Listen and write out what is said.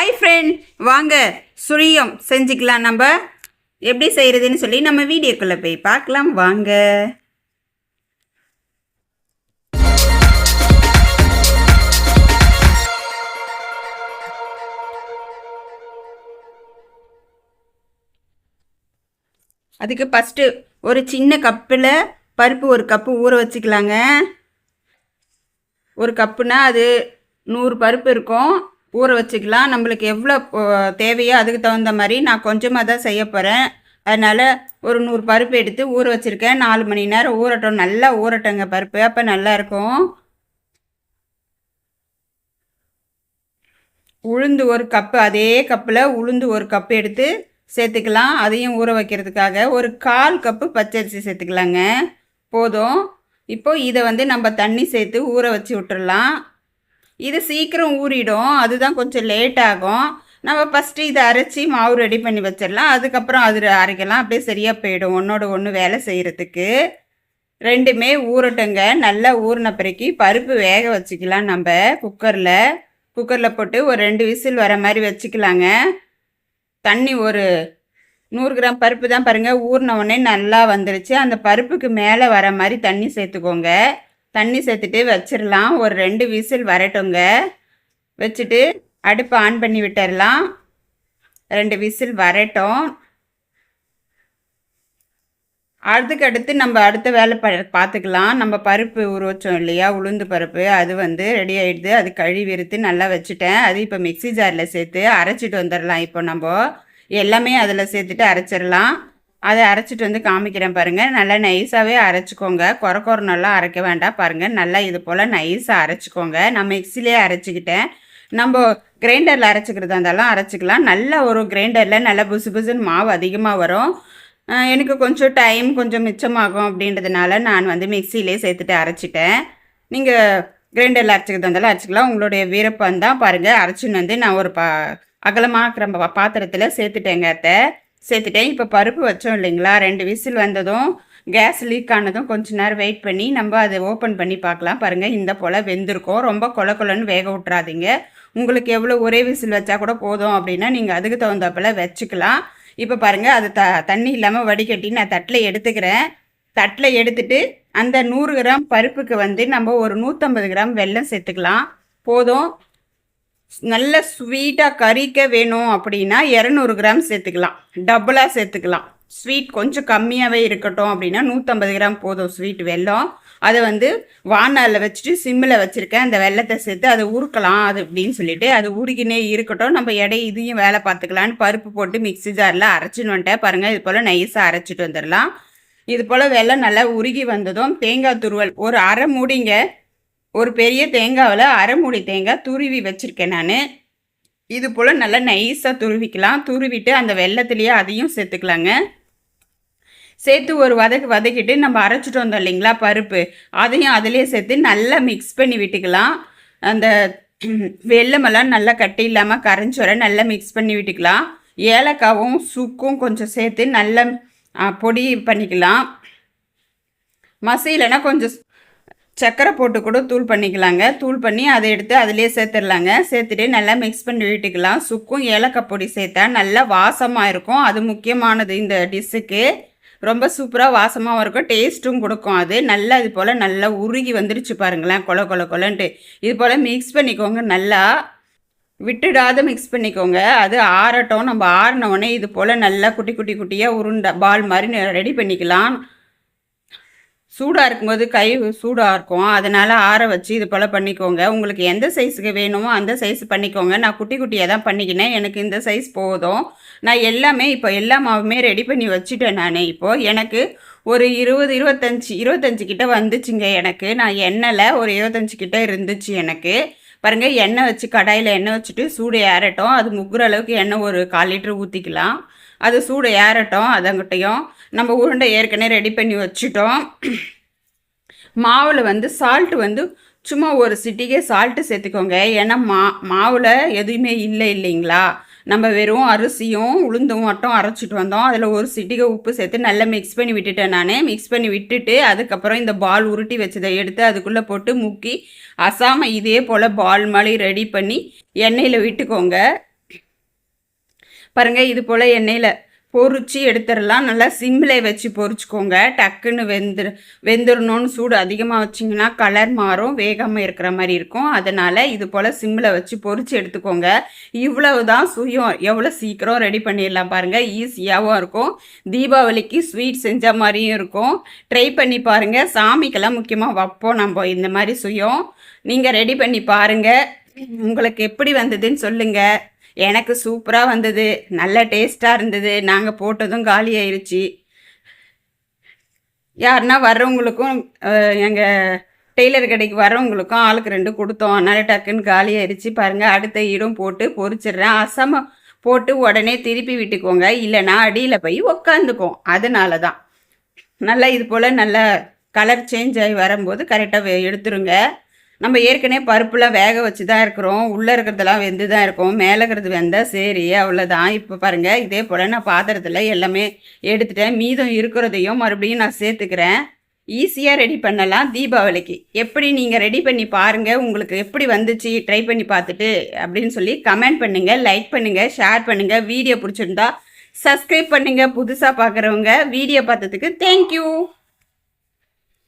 Hi friend வாங்க சுழியம் செஞ்சுக்கலாம் நம்ம. எப்படி செய்கிறதுன்னு சொல்லி நம்ம வீடியோக்குள்ளே போய் பார்க்கலாம். வாங்க. அதுக்கு ஃபஸ்ட்டு ஒரு சின்ன கப்பில் பருப்பு ஒரு கப்பு ஊற வச்சுக்கலாங்க. ஒரு கப்புனா அது நூறு பருப்பு இருக்கும். ஊற வச்சுக்கலாம். நம்மளுக்கு எவ்வளோ தேவையோ அதுக்கு தகுந்த மாதிரி நான் கொஞ்சமாக தான் செய்ய போகிறேன் அதனால் ஒரு நூறு பருப்பு எடுத்து ஊற வச்சுருக்கேன். நாலு மணி நேரம் ஊறட்டும். நல்லா ஊறட்டங்க பருப்பு. அப்போ நல்லாயிருக்கும் உளுந்து ஒரு கப்பு அதே கப்பில் உளுந்து ஒரு கப்பு எடுத்து சேர்த்துக்கலாம். அதையும் ஊற வைக்கிறதுக்காக ஒரு கால் கப்பு பச்சரிசி சேர்த்துக்கலாங்க. போதும். இப்போ இதை வந்து நம்ம தண்ணி சேர்த்து ஊற வச்சு விட்டுடலாம் இது சீக்கிரம் ஊறிடும். அதுதான் கொஞ்சம் லேட் ஆகும். நம்ம ஃபஸ்ட்டு இதை அரைச்சி மாவு ரெடி பண்ணி வச்சிடலாம். அதுக்கப்புறம் அது அரைக்கலாம். அப்படியே சரியாக போயிடும். ஒன்றோட ஒன்று வேலை செய்கிறதுக்கு ரெண்டுமே ஊறட்டுங்க. நல்லா ஊறின பிறகு பருப்பு வேக வச்சுக்கலாம் நம்ம குக்கரில் குக்கரில் போட்டு ஒரு ரெண்டு விசில் வர மாதிரி வச்சுக்கலாங்க. தண்ணி ஒரு நூறு கிராம் பருப்பு தான் பாருங்கள் ஊறின உடனே நல்லா வந்துருச்சு. அந்த பருப்புக்கு மேலே வர மாதிரி தண்ணி சேர்த்துக்கோங்க. தண்ணி சேர்த்துட்டு வச்சிடலாம் ஒரு ரெண்டு விசில் வரட்டுங்க. வச்சுட்டு அடுப்பை ஆன் பண்ணி விட்டுறலாம் ரெண்டு விசில் வரட்டும். அதுக்கு அடுத்து நம்ம அடுத்த வேலை ப பார்த்துக்கலாம். நம்ம பருப்பு ஊற வச்சோம் இல்லையா? உளுந்து பருப்பு. அது வந்து ரெடி ஆகிடுது அது கழுவி எடுத்து நல்லா வச்சுட்டேன். அது இப்போ மிக்ஸி ஜாரில் சேர்த்து அரைச்சிட்டு வந்துடலாம் இப்போ நம்ம எல்லாமே அதில் சேர்த்துட்டு அரைச்சிடலாம் அதை அரைச்சிட்டு வந்து காமிக்கிறேன் பாருங்கள் நல்லா நைஸாகவே அரைச்சிக்கோங்க. குறை குறை நல்லா அரைக்க வேண்டாம் பாருங்கள் நல்லா இது போல் நைஸாக அரைச்சிக்கோங்க. நான் மிக்ஸிலே அரைச்சிக்கிட்டேன். நம்ம கிரைண்டரில் அரைச்சிக்கிறதா இருந்தாலும் அரைச்சிக்கலாம். நல்ல ஒரு கிரைண்டரில் நல்லா புசு புசுன்னு மாவு அதிகமாக வரும். எனக்கு கொஞ்சம் டைம் கொஞ்சம் மிச்சமாகும் அப்படின்றதுனால நான் வந்து மிக்சியிலே சேர்த்துட்டு அரைச்சிட்டேன். நீங்கள் கிரைண்டரில் அரைச்சிக்கிறதா இருந்தாலும் அரைச்சிக்கலாம். உங்களுடைய விருப்பம் தான் பாருங்கள் அரைச்சின்னு வந்து நான் ஒரு பா அகலமாக்குற பாத்திரத்தில் சேர்த்துட்டேங்க அத்தை. சேர்த்துட்டேன். இப்போ பருப்பு வச்சோம் இல்லைங்களா? ரெண்டு விசில் வந்ததும் கேஸ் லீக் ஆனதும் கொஞ்ச நேரம் வெயிட் பண்ணி நம்ம அதை ஓப்பன் பண்ணி பார்க்கலாம். பாருங்கள் இந்த போல் வெந்திருக்கும். ரொம்ப கொல கொலன்னு வேக விட்றாதீங்க உங்களுக்கு எவ்வளோ ஒரே விசில் வச்சா கூட போதும் அப்படின்னா நீங்கள் அதுக்கு தகுந்தாப்பில் வச்சுக்கலாம். இப்போ பாருங்கள் அது த தண்ணி இல்லாமல் வடிகட்டி நான் தட்டில் எடுத்துக்கிறேன். தட்டில் எடுத்துட்டு அந்த நூறு கிராம் பருப்புக்கு வந்து நம்ம ஒரு நூற்றம்பது கிராம் வெல்லம் சேர்த்துக்கலாம். போதும். நல்ல ஸ்வீட்டாக கறிக்க வேணும் அப்படின்னா இரநூறு கிராம் சேர்த்துக்கலாம். டபுளாக சேர்த்துக்கலாம். ஸ்வீட் கொஞ்சம் கம்மியாகவே இருக்கட்டும் அப்படின்னா நூற்றம்பது கிராம் போதும் ஸ்வீட் வெல்லம். அதை வந்து வானலில் வச்சுட்டு சிம்மில் வச்சுருக்கேன் அந்த வெல்லத்தை சேர்த்து அதை உருக்கலாம் அது அப்படின்னு சொல்லிட்டு அது உருகினே இருக்கட்டும். நம்ம எடை இதையும் வேலை பார்த்துக்கலான்னு பருப்பு போட்டு மிக்ஸி ஜாரில் அரைச்சின்னு வந்துட்டேன். பாருங்கள் இது போல் நைஸாக அரைச்சிட்டு வந்துடலாம். இது போல் வெல்லம் நல்லா உருகி வந்ததும் தேங்காய் துருவல் ஒரு அரை மூடிங்க. ஒரு பெரிய தேங்காவில் அரை மூடி தேங்காய் துருவி வச்சுருக்கேன் நான். இது போல் நல்லா நைஸாக துருவிக்கலாம். துருவிட்டு அந்த வெள்ளத்துலேயே அதையும் சேர்த்துக்கலாங்க. சேர்த்து ஒரு வதக்கு வதக்கிட்டு நம்ம அரைச்சிட்டு வந்தோம் இல்லைங்களா பருப்பு. அதையும் அதிலே சேர்த்து நல்லா மிக்ஸ் பண்ணி விட்டுக்கலாம். அந்த வெள்ளமெல்லாம் நல்லா கட்டி இல்லாமல் கரைஞ்சி வர நல்லா மிக்ஸ் பண்ணி விட்டுக்கலாம். ஏலக்காவும் சுக்கும் கொஞ்சம் சேர்த்து நல்லா பொடி பண்ணிக்கலாம். மசிலனா கொஞ்சம் சர்க்கரை போட்டு கூட தூள் பண்ணிக்கலாங்க. தூள் பண்ணி அதை எடுத்து அதிலே சேர்த்துடலாங்க. சேர்த்துட்டு நல்லா மிக்ஸ் பண்ணி விட்டுக்கலாம். சுக்கும் ஏலக்காய் பொடி சேர்த்தா நல்லா வாசமாக இருக்கும். அது முக்கியமானது இந்த டிஷ்ஷுக்கு ரொம்ப சூப்பராக வாசமாகவும் இருக்கும். டேஸ்ட்டும் கொடுக்கும் அது. நல்லா இது போல் நல்லா உருகி வந்துருச்சு பாருங்களேன். கொல கொல கொலன்ட்டு. இது போல் மிக்ஸ் பண்ணிக்கோங்க. நல்லா விட்டுடாத மிக்ஸ் பண்ணிக்கோங்க. அது ஆறட்டும். நம்ம ஆறின உடனே இது போல் நல்லா குட்டி குட்டி குட்டியாக உருண்டை பால் மாதிரி ரெடி பண்ணிக்கலாம். சூடாக இருக்கும்போது கை சூடாக இருக்கும். அதனால் ஆற வச்சு இது போல் பண்ணிக்கோங்க. உங்களுக்கு எந்த சைஸுக்கு வேணுமோ அந்த சைஸ் பண்ணிக்கோங்க. நான் குட்டி குட்டியாக தான் பண்ணிக்கினேன். எனக்கு இந்த சைஸ் போதும். நான் எல்லாமே இப்போ எல்லா மாவுமே ரெடி பண்ணி வச்சுட்டேன் நான். இப்போது எனக்கு ஒரு இருபது இருபத்தஞ்சி இருபத்தஞ்சி கிட்ட வந்துச்சுங்க எனக்கு. நான் எண்ணெயில் ஒரு இருபத்தஞ்சி கிட்ட இருந்துச்சு எனக்கு. பாருங்கள் எண்ணெய் வச்சு கடாயில் எண்ணெய் வச்சுட்டு சூடு ஏறட்டும். அது முக்குற அளவுக்கு எண்ணெய் ஒரு கால் லிட்டர் ஊற்றிக்கலாம் அது சூடு ஏறட்டும் அதங்கிட்டையும் நம்ம உருண்டை ஏற்கனவே ரெடி பண்ணி வச்சுட்டோம். மாவில் வந்து சால்ட் வந்து சும்மா ஒரு சிட்டிக்கே சால்ட்டு சேர்த்துக்கோங்க. ஏன்னா மா மாவில் எதுவுமே இல்லை இல்லைங்களா? நம்ம வெறும் அரிசியும் உளுந்தும் மட்டும் அரைச்சிட்டு வந்தோம். அதில் ஒரு சிட்டிகை உப்பு சேர்த்து நல்லா மிக்ஸ் பண்ணி விட்டுட்டேன் நான். மிக்ஸ் பண்ணி விட்டுட்டு அதுக்கப்புறம் இந்த பால் உருட்டி வச்சதை எடுத்து அதுக்குள்ளே போட்டு முக்கி அசாமல் இதே போல் பால் மாதிரி ரெடி பண்ணி எண்ணெயில் விட்டுக்கோங்க. பாருங்கள் இது போல் எண்ணெயில் பொரிச்சு எடுத்துடலாம். நல்லா சிம்மில் வச்சு பொறிச்சிக்கோங்க. டக்குன்னு வெந்து வெந்துடணும்னு சூடு அதிகமாக வச்சிங்கன்னா கலர் மாறும். வேகாமல் இருக்கிற மாதிரி இருக்கும். அதனால் இது போல் சிம்மில் வச்சு பொரிச்சு எடுத்துக்கோங்க. இவ்வளவு தான் சுயம். எவ்வளோ சீக்கிரம் ரெடி பண்ணிடலாம் பாருங்கள் ஈஸியாகவும் இருக்கும். தீபாவளிக்கு ஸ்வீட் செஞ்ச மாதிரியும் இருக்கும். ட்ரை பண்ணி பாருங்கள் சாமிக்கெல்லாம் முக்கியமாக வைப்போம் நம்ம. இந்த மாதிரி சுயம். நீங்கள் ரெடி பண்ணி பாருங்கள் உங்களுக்கு எப்படி வந்ததுன்னு சொல்லுங்கள் எனக்கு சூப்பராக வந்தது. நல்ல டேஸ்ட்டாக இருந்தது. நாங்கள் போட்டதும் காலி ஆயிடுச்சு யாருன்னா வர்றவங்களுக்கும் எங்கள் டெய்லர் கடைக்கு வர்றவங்களுக்கும் ஆளுக்கு ரெண்டு கொடுத்தோம். அதனால் டக்குன்னு காலி ஆயிடுச்சு பாருங்கள் அடுத்த ஈடும் போட்டு பொரிச்சிடுறேன் அசம போட்டு உடனே திருப்பி விட்டுக்கோங்க. இல்லைன்னா அடியில் போய் உக்காந்துக்கும். அதனால தான் நல்லா இது போல் நல்லா கலர் சேஞ்ச் ஆகி வரும்போது கரெக்டாக எடுத்துருங்க. நம்ம ஏற்கனவே பருப்புலாம் வேக வச்சு தான் இருக்கிறோம். உள்ளே இருக்கிறதெல்லாம் வெந்து தான் இருக்கும். மேலே இருக்கிறது வெந்தால் சரி அவ்வளோதான் இப்போ பாருங்கள் இதே போல் நான் பாத்திரத்தில் எல்லாமே எடுத்துட்டேன். மீதம் இருக்கிறதையும் மறுபடியும் நான் சேர்த்துக்கிறேன். ஈஸியாக ரெடி பண்ணலாம் தீபாவளிக்கு. எப்படி நீங்கள் ரெடி பண்ணி பாருங்கள் உங்களுக்கு எப்படி வந்துச்சு? ட்ரை பண்ணி பார்த்துட்டு அப்படின்னு சொல்லி கமெண்ட் பண்ணுங்கள் லைக் பண்ணுங்கள் ஷேர் பண்ணுங்கள் வீடியோ பிடிச்சிருந்தா சப்ஸ்கிரைப் பண்ணுங்கள் புதுசாக பார்க்குறவங்க வீடியோ பார்த்ததுக்கு தேங்க்யூ